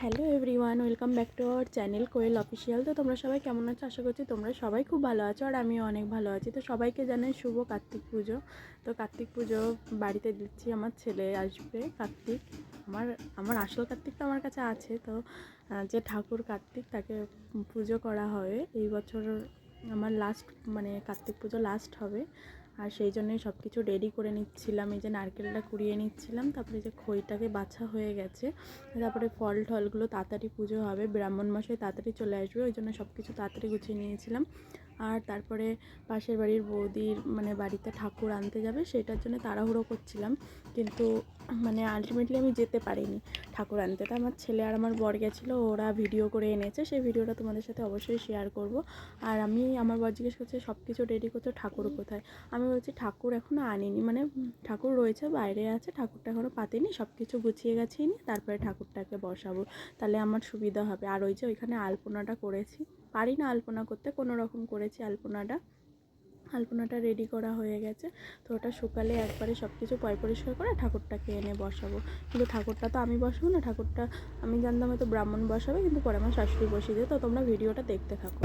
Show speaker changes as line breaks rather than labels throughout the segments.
Hello everyone, welcome back to our channel Koel official. তো তোমরা সবাই কেমন আছো? আশা করছি তোমরা সবাই খুব ভালো আছো আর আমিও অনেক ভালো আছি। তো সবাইকে জানাই শুভ কার্তিক পুজো। তো কার্তিক পুজো বাড়িতে দিচ্ছি, আমার ছেলে আসবে কার্তিক। আমার আমার আসল কার্তিক তো আমার কাছে আছে। তো যে ঠাকুর কার্তিক, তাকে পুজো করা হবে এই বছর আমার লাস্ট মানে কার্তিক পুজো লাস্ট হবে। আর সেই জন্যই সব কিছু রেডি করে নিচ্ছিলাম। এই যে নারকেলটা কুড়িয়ে নিচ্ছিলাম, তারপরে যে খইটাকে বাছা হয়ে গেছে। তারপরে ফল টলগুলো তাড়াতাড়ি পুজো হবে। ব্রাহ্মণ মশাই তাড়াতাড়ি চলে আসবে, ওই জন্য সব কিছু তাড়াতাড়ি গুছিয়ে নিয়েছিলাম। আর তারপরে পাশের বাড়ির বৌদির মানে বাড়িতে ঠাকুর আনতে যাবে, সেটার জন্য তাড়াহুড়ো করছিলাম। কিন্তু মানে আলটিমেটলি আমি যেতে পারিনি ঠাকুর আনতে। তো আমার ছেলে আর আমার বর গেছিল, ওরা ভিডিও করে এনেছে। সেই ভিডিওটা তোমাদের সাথে অবশ্যই শেয়ার করব। আর আমি, আমার বর জিজ্ঞেস করছে সব কিছু রেডি করছ? ঠাকুর কোথায়? আমি বলছি, ঠাকুর এখনও আনিনি। মানে ঠাকুর রয়েছে, বাইরে আছে, ঠাকুরটা এখনও পাতিনি সব কিছু গুছিয়ে গেছি নিয়ে তারপরে ঠাকুরটাকে বসাবো। তাহলে আমার সুবিধা হবে। আর ওই যে ওইখানে আলপনাটা করেছি পারি না আলপনা করতে, কোনো রকম করেছি আলপনাটা। আলপনাটা রেডি করা হয়ে গেছে। তো ওটা সকালে একবারে সব কিছু পয় পরিষ্কার করে ঠাকুরটাকে এনে বসাবো। কিন্তু ঠাকুরটা তো আমি বসাবো না, ঠাকুরটা আমি জানতাম হয়তো ব্রাহ্মণ বসাবে, কিন্তু পরে আমার শাশুড়ি বসিয়ে দিয়ে তো তোমরা ভিডিওটা দেখতে থাকো।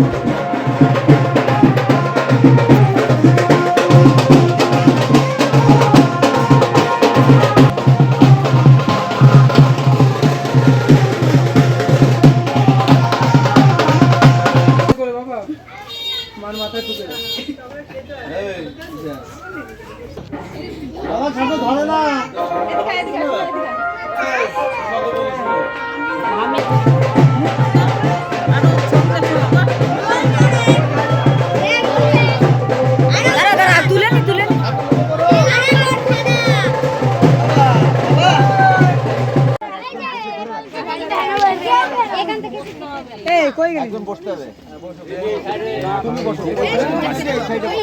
এই কই গেলি
একজন বসতে হবে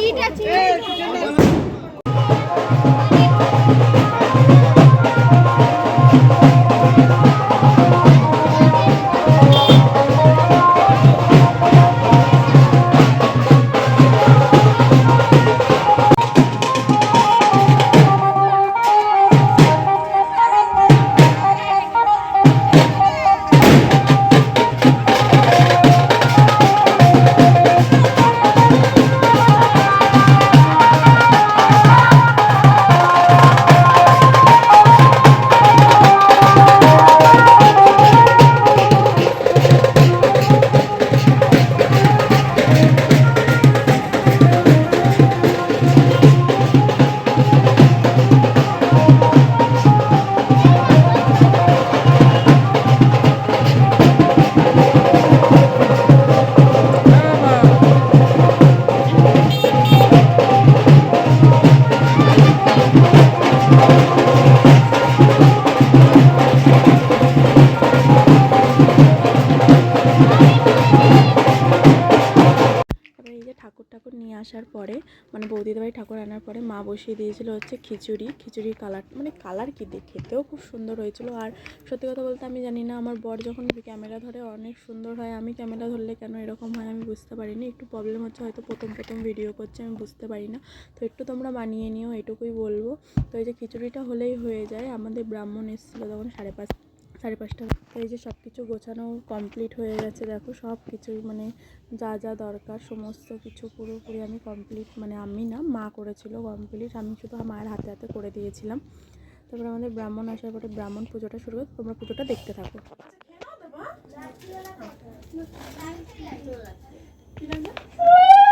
ইট আছে
আসার পরে মানে বৌদিদের বাড়ি ঠাকুর আনার পরে মা বসিয়ে দিয়েছিল হচ্ছে খিচুড়ি। খিচুড়ির কালার মানে কালার কি খেতেও খুব সুন্দর হয়েছিল। আর সত্যি কথা বলতে আমি জানি না, আমার বর যখন ক্যামেরা ধরে অনেক সুন্দর হয়, আমি ক্যামেরা ধরলে কেন এরকম হয় আমি বুঝতে পারিনি। একটু প্রবলেম হচ্ছে, হয়তো প্রথম প্রথম ভিডিও করছে, আমি বুঝতে পারি না। তো একটু তোমরা মানিয়ে নিও, এটুকুই বলব। তো এই যে খিচুড়িটা হলেই হয়ে যায়, আমাদের ব্রাহ্মণ এসেছিল তখন সাড়ে পাঁচ সাড়ে পাঁচটা এই যে সব কিছু গোছানো কমপ্লিট হয়ে গেছে দেখো সব কিছু মানে যা যা দরকার সমস্ত কিছু পুরোপুরি আমি কমপ্লিট মানে আমি না মা করেছিল কমপ্লিট আমি শুধু মায়ের হাতে হাতে করে দিয়েছিলাম। তারপরে আমাদের ব্রাহ্মণ আসার পরে ব্রাহ্মণ পুজোটা শুরু করে তোমরা পুজোটা দেখতে থাকো।
ఈతే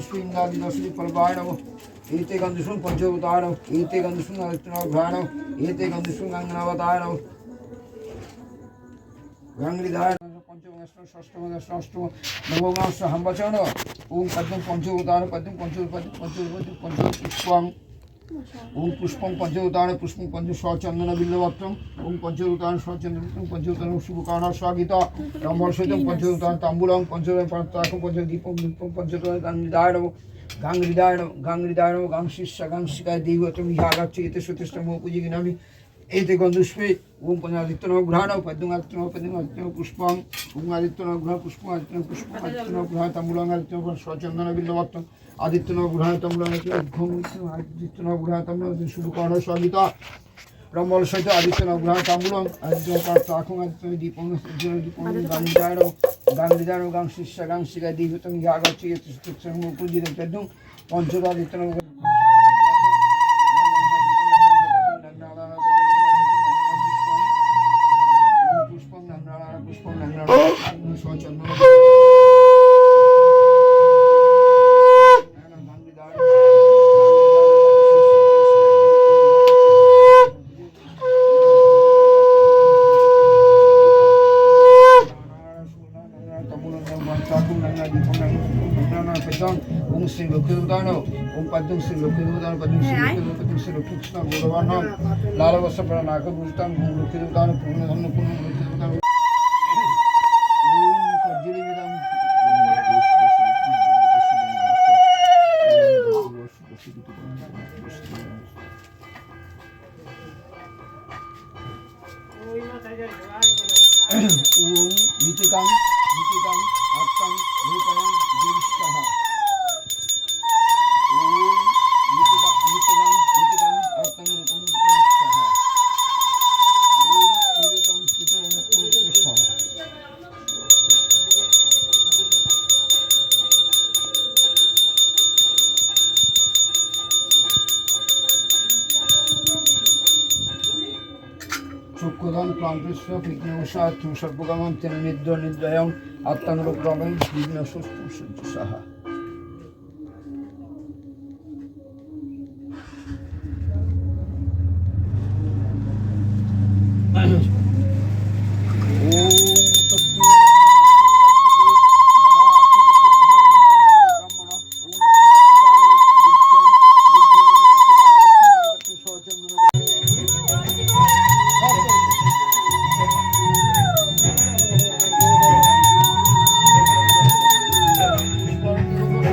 विश्वीन्दादिदर्शनिफलवाय नमः एते गन्धुषु पञ्चभूताय नमः एते गन्धुषु नवघ्राय नमः एते गन्धुषु गङ्गनावताय नमः गङ्गलिधाय पञ्चमगष्टम षष्ठमगष्टम अष्टम नवमगष्ट हम्बचण ओं पद्म पञ्चभूताय पद्म पञ्चभूपति पञ्चभूपति पञ्चभूपति ओम पुष्पम पंचदूतान पुष्पम पंच स्वचंदन बिल्लवत्रम ओम पंचदूतान स्वचंदन पंचदूतान शुभकारण स्वागीता रमर्षितम पंचदूतान तांबूलम पंचदूतान पंचताकम पंचदीपम दीपम पंचदूतान गांगदायणम गांगदायणम गांगदायणम गांग शिष्य गांग शिकाय देवतम यह आगच्छ एतेषु तिष्ठमो पूजिगिनामि এতে গন্ধুষ্পে ওম পঞ্চাদিত্য নব গ্রহাণ পদ্ম আদিত্য নব পদ্ম আদিত্য নব পুষ্পং ওম আদিত্য নব গ্রহ পুষ্প আদিত্য নব পুষ্প আদিত্য নব গ্রহ তাম্বুলং আদিত্য নব সচন্দন বিল্লবত্তম আদিত্য নব গ্রহ তাম্বুলং ঘুম আদিত্য নব গ্রহ তাম্বুলং শুভ কর্ণ সবিতা ব্রহ্মল সহিত আদিত্য নব গ্রহ তাম্বুলং আদিত্য চাকুং আদিত্য দীপং দীপং গাং হৃদয় গাং হৃদয় গাং শিষ্যা গাং শিকায় দৈবতম ইয়াগাচ্ছ এতে ওম শ্রী লক্ষ্মীদান ওম পদ্ম শ্রী লক্ষ্মীদান পদ্ম শ্রী পদ্ম শ্রী লক্ষ্মীকৃষ্ণ গৌরবান লাল বস্ত্র প্রাণ নাগ ভূষিতান ওম লক্ষ্মীদান পূর্ণ ধন্য পূর্ণ চক্ষুদান প্রান্তস্য বিঘ্নবশাত্ম সর্বগমন তেন নিদ্র নিদ্রয়ং আত্মানুরক্রমং বিঘ্ন সুস্থ সূর্য সাহা।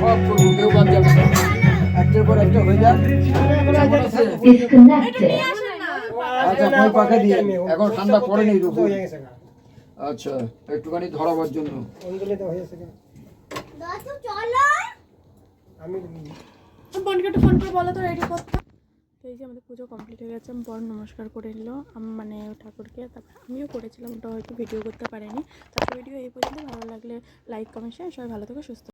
সব করব কেউ বাদ যাবে না একটার পর একটা হয়ে যাক. আচ্ছা মই পাখা দিয়ে এখন ঠান্ডা পড়েনি রূপ আচ্ছা একটুখানি ধরাবার জন্য
বোনকে ফোন করে বলো তো রেডি করতে। এই যে আমাদের পুজো কমপ্লিট হয়ে গেছে বর নমস্কার করে নিল। আম- মানে ঠাকুরকে তারপর আমিও করেছিলাম ওটা হয়তো ভিডিও করতে পারিনি। তারপর ভিডিও এই পর্যন্ত। ভালো লাগলে লাইক কমেন্ট শেয়ার সবাই ভালো থেকো সুস্থ